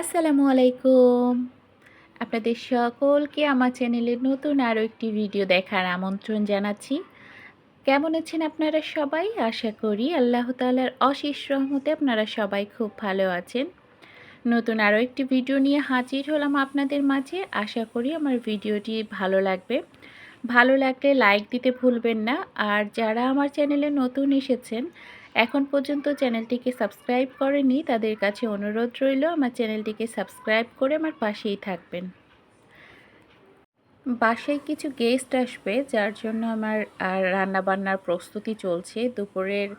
আসসালামু আলাইকুম। আপনাদের সকলকে আমার চ্যানেলের নতুন আরও একটি ভিডিও দেখার আমন্ত্রণ জানাচ্ছি। কেমন আছেন আপনারা সবাই? আশা করি আল্লাহ তালার অশেষ রহমতে আপনারা সবাই খুব ভালো আছেন। নতুন আরও একটি ভিডিও নিয়ে হাজির হলাম আপনাদের মাঝে। আশা করি আমার ভিডিওটি ভালো লাগবে। ভালো লাগলে লাইক দিতে ভুলবেন না। আর যারা আমার চ্যানেলে নতুন এসেছেন এখন পর্যন্ত চ্যানেলটিকে সাবস্ক্রাইব করেনি, তাদের কাছে অনুরোধ রইল আমার চ্যানেলটিকে সাবস্ক্রাইব করে আমার পাশেই থাকবেন। বাসায় কিছু গেস্ট আসবে, যার জন্য আমার রান্নাবান্নার প্রস্তুতি চলছে দুপুরের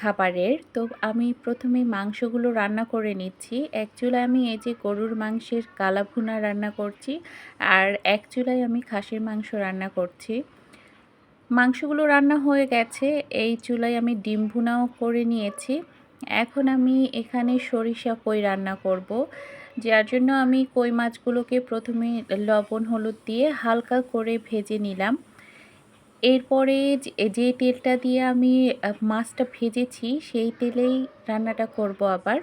খাবারের। তো আমি প্রথমে মাংসগুলো রান্না করে নিচ্ছি। এক চুলায় আমি এই যে গরুর মাংসের কালাভুনা রান্না করছি, আর এক চুলায় আমি খাসির মাংস রান্না করছি। মাংসগুলো রান্না হয়ে গেছে। এই চুলায় আমি ডিম ভুনাও করে নিয়েছি। এখন আমি এখানে সরিষা কই রান্না করব। যার জন্য আমি কই মাছগুলোকে প্রথমে লবণ, হলুদ দিয়ে হালকা করে ভেজে নিলাম। এরপরে যে তেলটা দিয়ে আমি মাছটা ভেজেছি, সেই তেলেই রান্নাটা করব আবার।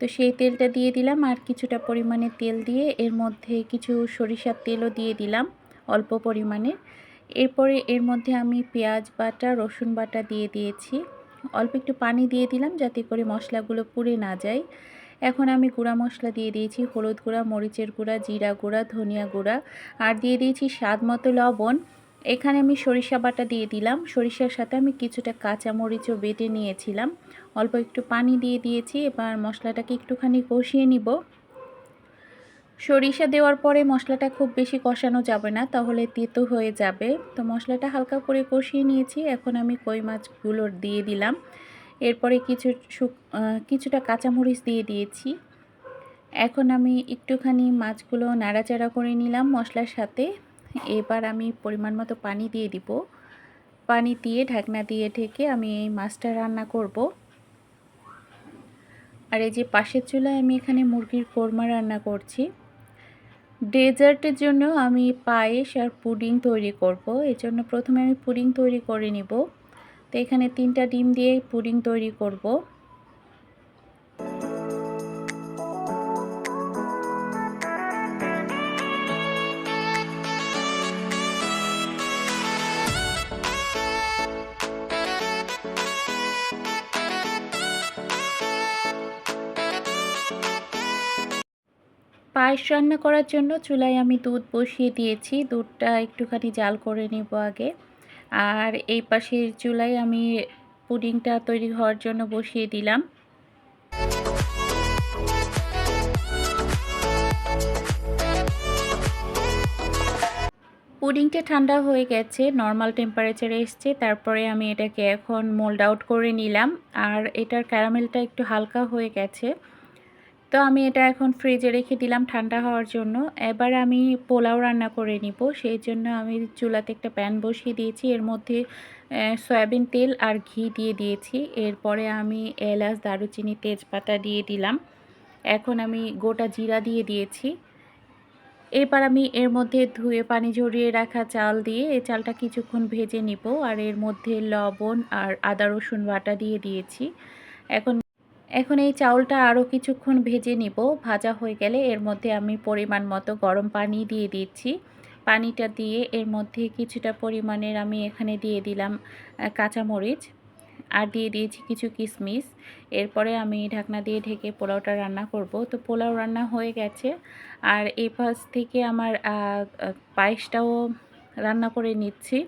তো সেই তেলটা দিয়ে দিলাম আর কিছুটা পরিমাণে তেল দিয়ে এর মধ্যে কিছু সরিষার তেলও দিয়ে দিলাম অল্প পরিমাণে। এরপরে এর মধ্যে আমি পেঁয়াজ বাটা, রসুন বাটা দিয়ে দিয়েছি। অল্প একটু পানি দিয়ে দিলাম যাতে করে মশলাগুলো পুড়ে না যায়। এখন আমি গুঁড়া মশলা দিয়ে দিয়েছি, হলুদ গুঁড়া, মরিচের গুঁড়া, জিরা গুঁড়া, ধনিয়া গুঁড়া, আর দিয়ে দিয়েছি স্বাদ মতো লবণ। এখানে আমি সরিষা বাটা দিয়ে দিলাম। সরিষার সাথে আমি কিছুটা কাঁচা মরিচও বেটে নিয়েছিলাম। অল্প একটু পানি দিয়ে দিয়েছি। এবার মশলাটাকে একটুখানি কষিয়ে নিব। সরিষা দেওয়ার পরে মশলাটা খুব বেশি কষানো যাবে না, তাহলে তেতো হয়ে যাবে। তো মশলাটা হালকা করে কষিয়ে নিয়েছি, এখন আমি কই মাছগুলো দিয়ে দিলাম। এরপরে কিছু শুক কিছুটা কাঁচামরিচ দিয়ে দিয়েছি। এখন আমি একটুখানি মাছগুলো নাড়াচাড়া করে নিলাম মশলার সাথে। এবার আমি পরিমাণ মতো পানি দিয়ে দিব। পানি দিয়ে ঢাকনা দিয়ে ঢেকে আমি এই মাছটা রান্না করব। আর এই যে পাশের চুলায় আমি এখানে মুরগির কোরমা রান্না করছি। ডেজার্টের জন্য আমি পায়েস আর পুডিং তৈরি করব। এর জন্য প্রথমে আমি পুডিং তৈরি করে নিব। তো এখানে তিনটা ডিম দিয়ে পুডিং তৈরি করব। পায়েস রান্না করার জন্য চুলায় আমি দুধ বসিয়ে দিয়েছি। দুধটা একটুখানি জাল করে নেব আগে। আর এই পাশের চুলায় আমি পুডিংটা তৈরি হওয়ার জন্য বসিয়ে দিলাম। পুডিংটা ঠান্ডা হয়ে গেছে নর্মাল টেম্পারেচারে এসছে। তারপরে আমি এটাকে এখন মোল্ড আউট করে নিলাম। আর এটার ক্যারামেলটা একটু হালকা হয়ে গেছে। তো আমি এটা এখন ফ্রিজে রেখে দিলাম ঠান্ডা হওয়ার জন্য। এবার আমি পোলাও রান্না করে নিব। সেই জন্য আমি চুলাতে একটা প্যান বসিয়ে দিয়েছি। এর মধ্যে সয়াবিন তেল আর ঘি দিয়ে দিয়েছি। এরপরে আমি এলাচ, দারুচিনি, তেজপাতা দিয়ে দিলাম। এখন আমি গোটা জিরা দিয়ে দিয়েছি। এবার আমি এর মধ্যে ধুয়ে পানি ঝরিয়ে রাখা চাল দিয়ে এই চালটা কিছুক্ষণ ভেজে নিব। আর এর মধ্যে লবণ আর আদা রসুন বাটা দিয়ে দিয়েছি। এখন এখন এই চাউলটা আরও কিছুক্ষণ ভেজে নিব। ভাজা হয়ে গেলে এর মধ্যে আমি পরিমাণ মতো গরম পানি দিয়ে দিচ্ছি। পানিটা দিয়ে এর মধ্যে কিছুটা পরিমাণের আমি এখানে দিয়ে দিলাম কাঁচামরিচ আর দিয়ে দিয়েছি কিছু কিশমিশ এরপরে আমি ঢাকনা দিয়ে ঢেকে পোলাওটা রান্না করব। তো পোলাও রান্না হয়ে গেছে আর এই পাশ থেকে আমার পায়েসটাও রান্না করে নিচ্ছি।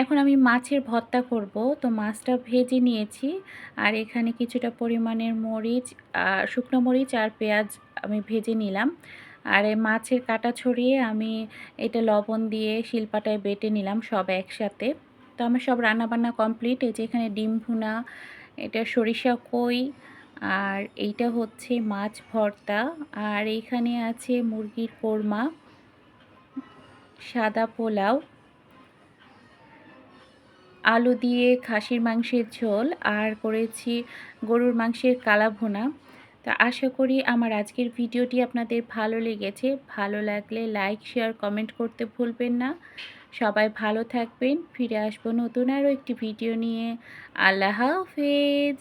এখন আমি মাছের ভর্তা করব। তো মাছটা ভেজে নিয়েছি। আর এখানে কিছুটা পরিমাণের মরিচ শুকনো মরিচ আর পেঁয়াজ আমি ভেজে নিলাম। আর এই মাছের কাটা ছড়িয়ে আমি এটা লবণ দিয়ে শিলপাটায় বেটে নিলাম সব একসাথে। তো আমার সব রান্নাবান্না কমপ্লিট। এই যে এখানে ডিম ভুনা, এটা সরিষা কই, আর এইটা হচ্ছে মাছ ভর্তা। আর এইখানে আছে মুরগির কোরমা, সাদা পোলাও। আলু দিয়ে খাসির মাংসের ঝোল আর করেছি গরুর মাংসের কালা ভোনা তা আশা করি আমার আজকের ভিডিওটি আপনাদের ভালো লেগেছে। ভালো লাগলে লাইক শেয়ার কমেন্ট করতে ভুলবেন না। সবাই ভালো থাকবেন। ফিরে আসব নতুন আরও একটি ভিডিও নিয়ে। আল্লাহ হাফেজ।